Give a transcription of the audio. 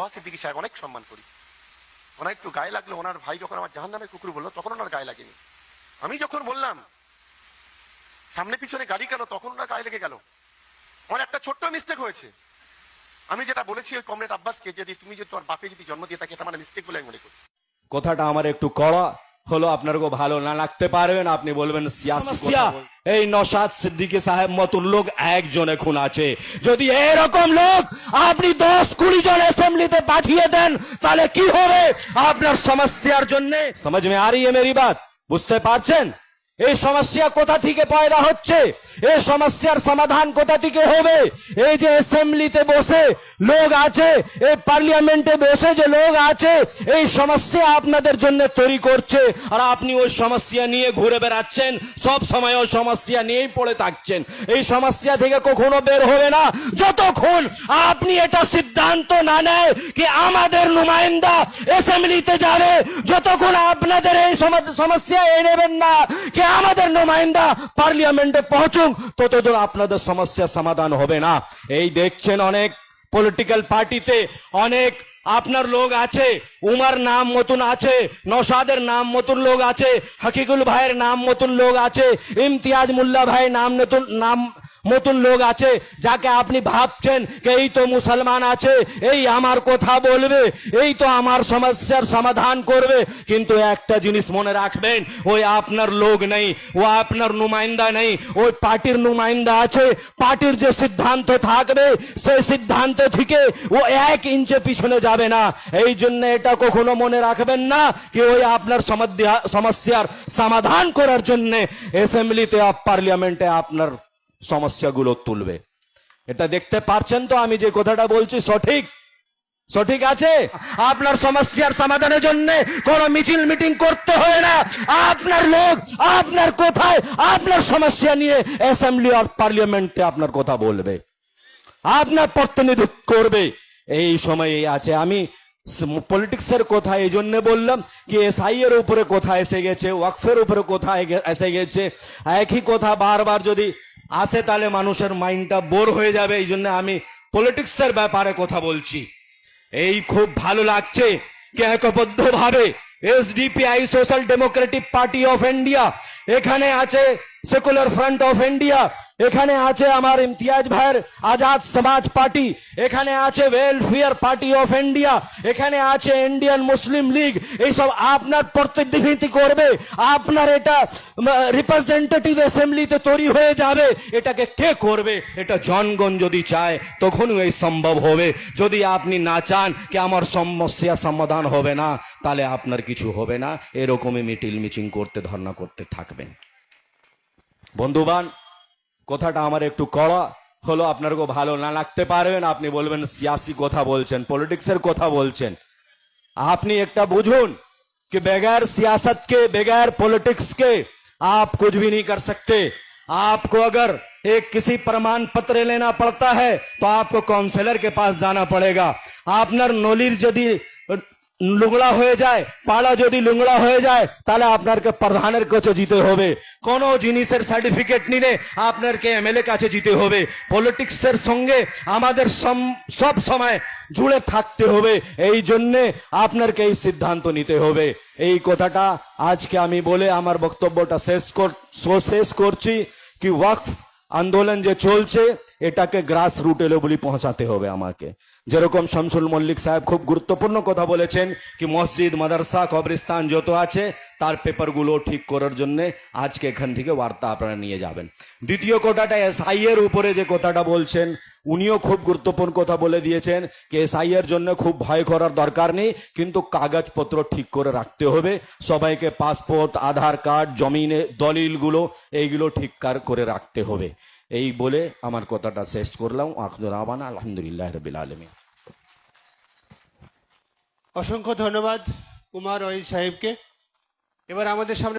তোহা সিদ্দিকি সাহেব অনেক সম্মান করি। ওনার একটু গায়ে লাগল ওনার ভাই যখন আমার জাহান নামে কুকুর বলল, তখন ওনার গায়ে লাগেনি। আমি যখন বললাম, সামনে পিছনে গাড়ি কেন, তখন ওনার গায়ে লেগে গেল। আমার একটা ছোট্ট মিস্টেক হয়েছে। আমি যেটা বলেছি ওই কমরেড আব্বাসকে যদি তুমি যদি তোমার বাপে যদি জন্ম দিয়ে থাকে, এটা আমার মিস্টেক বলে আমি মনে করি। কথাটা আমার একটু কড়া হলো আপনার ভালো না লাগতে পারবেন আপনি বলবেন এই নসাদ সিদ্দিকি সাহেব মতন লোক একজনে খুন আছে। যদি এরকম লোক আপনি দশ কুড়ি জন অ্যাসেম্বলিতে পাঠিয়ে দেন তাহলে কি হবে? আপনার সমস্যার জন্য সমাজ মে আ রही है मेरी বুঝতে পারছেন? এই সমস্যা কোথা থেকে পয়দা হচ্ছে? এই সমস্যার সমাধান কোথা থেকে হবে? এই যে অ্যাসেম্বলিতে বসে লোক আছে, এই পার্লামেন্টে বসে যে লোক আছে, এই সমস্যা আপনাদের জন্য তৈরি করছে। আর আপনি ওই সমস্যা নিয়ে ঘুরে বেড়াচ্ছেন, সব সময় ওই সমস্যা নিয়েই পড়ে থাকছেন। এই সমস্যা থেকে কখনো বের হবে না। যতক্ষণ আপনি এটা সিদ্ধান্ত না নেয় কি আমাদের নুমাইন্দা অ্যাসেম্বলিতে যাবে, যতক্ষণ আপনাদের এই সমস্যা এ নেবেন না, কি আমাদের নুমাইন্দা পার্লিয়ামেন্টে পৌঁছুক ততদূর আপনাদের সমস্যা সমাধান হবে না। এই দেখছেন অনেক পলিটিক্যাল পার্টিতে অনেক আপনার লোক আছে, উমার নাম মতন আছে নসাদের নাম মতন লোক আছে, হাকিকুল ভাইয়ের নাম মতন লোক আছে, ইমতিয়াজ মুল্লা ভাই নাম নতুন নাম মতন লোক আছে যাকে আপনি ভাবছেন এই তো মুসলমান আছে, এই আমার কথা বলবে, এই তো আমার সমস্যার সমাধান করবে। কিন্তু একটা জিনিস মনে রাখবেন, ওই আপনার লোক নেই, ও আপনার নুমাইন্দা নেই, ওই পার্টির নুমাইন্দা আছে। পার্টির যে সিদ্ধান্ত থাকবে, সেই সিদ্ধান্ত থেকে ও এক ইঞ্চে পিছনে যাবে না। এই জন্য এটা কখনো মনে রাখবেন না কি ওই আপনার সমস্যার সমাধান করার জন্য অ্যাসেম্বলিতে পার্লামেন্টে আপনার সমস্যাগুলো তুলবে। এটা দেখতে পাচ্ছেন তো আমি যে কথাটা বলছি, সঠিক? সঠিক আছে? আপনার সমস্যার সমাধানের জন্য কোন মিছিল মিটিং করতে হয় না। আপনার লোক, আপনার কোথায় আপনার সমস্যা নিয়ে অ্যাসেম্বলি আর পার্লামেন্টে আপনার কথা বলবে। আপনার প্রতিনিধিত্ব করবে। এই সময়ে আছে, আমি পলিটিক্সের কথা এই জন্য বললাম কি এসআই এর উপরে কথা এসে গেছে, ওয়াকফের উপরে কথা এসে গেছে, একই কথা বারবার যদি আসে তাহলে মানুষের মাইন্ডটা বোর হয়ে যাবে, এই জন্য আমি পলিটিক্সের ব্যাপারে কথা বলছি। এই খুব ভালো লাগছে। ভাবে SDPI, social democratic party of India, এখানে আছে সেকুলার ফ্রন্ট অফ ইন্ডিয়া এখানে আছে আমার ইমতিয়াজ ভাইয়ের আজাদ সমাজ পার্টি, এখানে আছে ওয়েলফেয়ার পার্টি অফ ইন্ডিয়া এখানে আছে ইন্ডিয়ান মুসলিম লীগ এইসব আপনার প্রতিনিধি করবে, আপনার এটা রিপ্রেজেন্টেটিভ অ্যাসেম্বলিতে তৈরি হয়ে যাবে, এটাকে কে করবে? এটা জনগণ যদি চায় তখনই এই সম্ভব হবে। যদি আপনি না চান কি আমার সমস্যা সমাধান হবে না, তাহলে আপনার কিছু হবে না। এরকমই মিটিল মিচিং করতে, ধর্ণা করতে থাকবেন। বন্ধুবান কথাটা আমার একটু কড়া হলো আপনার খুব ভালো না লাগতে পারবেন আপনি বলবেন সিয়াসি কথা বলছেন পলিটিক্সের কথা বলছেন আপনি একটা বুঝুন कि बगैर सियासत के बगैर पॉलिटिक्स के आप कुछ भी नहीं कर सकते आपको अगर एक किसी प्रमाण पत्र लेना पड़ता है तो आपको काउंसलर के पास जाना पड़ेगा আপনার নলির যদি লুংড়া হয়ে যায়, পাড়া যদি লুংড়া হয়ে যায়, তাহলে আপনাকে প্রধানের কাছে যেতে হবে। কোন জিনিসের সার্টিফিকেট নিলে আপনাকে এমএলএ কাছে যেতে হবে। পলিটিক্সের সঙ্গে আমাদের সব সময় জুড়ে থাকতে হবে। এই জন্যে আপনাকে এই সিদ্ধান্ত নিতে হবে। এই কথাটা আজকে আমি বলে আমার বক্তব্যটা শেষ কর, শেষ করছি কি ওয়াকফ আন্দোলন যে চলছে, এটাকে গ্রাস রুট লেভেলে পৌঁছাতে হবে আমাকে। যেরকম শামসুল মল্লিক সাহেব খুব গুরুত্বপূর্ণ কথা বলেছেন কি মসজিদ, মাদ্রাসা, কবরস্থান যত আছে, তার পেপারগুলো ঠিক করার জন্য আজকে এখান থেকে বার্তা আপনারা নিয়ে যাবেন। দ্বিতীয় কথাটা এসআই এর উপরে যে কথাটা বলছেন, উনিও খুব গুরুত্বপূর্ণ কথা বলে দিয়েছেন কি এসআই এর জন্য খুব ভয় করার দরকার নেই, কিন্তু কাগজপত্র ঠিক করে রাখতে হবে। সবাইকে পাসপোর্ট, আধার কার্ড, জমিনে দলিলগুলো, এইগুলো ঠিক করে রাখতে হবে। এই বলে আমার কথাটা শেষ করলাম। আখদুর রহমান আলহামদুলিল্লাহ রবিল আলমী অসংখ্য ধন্যবাদ কুমার ওয়াইজ সাহেবকে। এবার আমাদের সামনে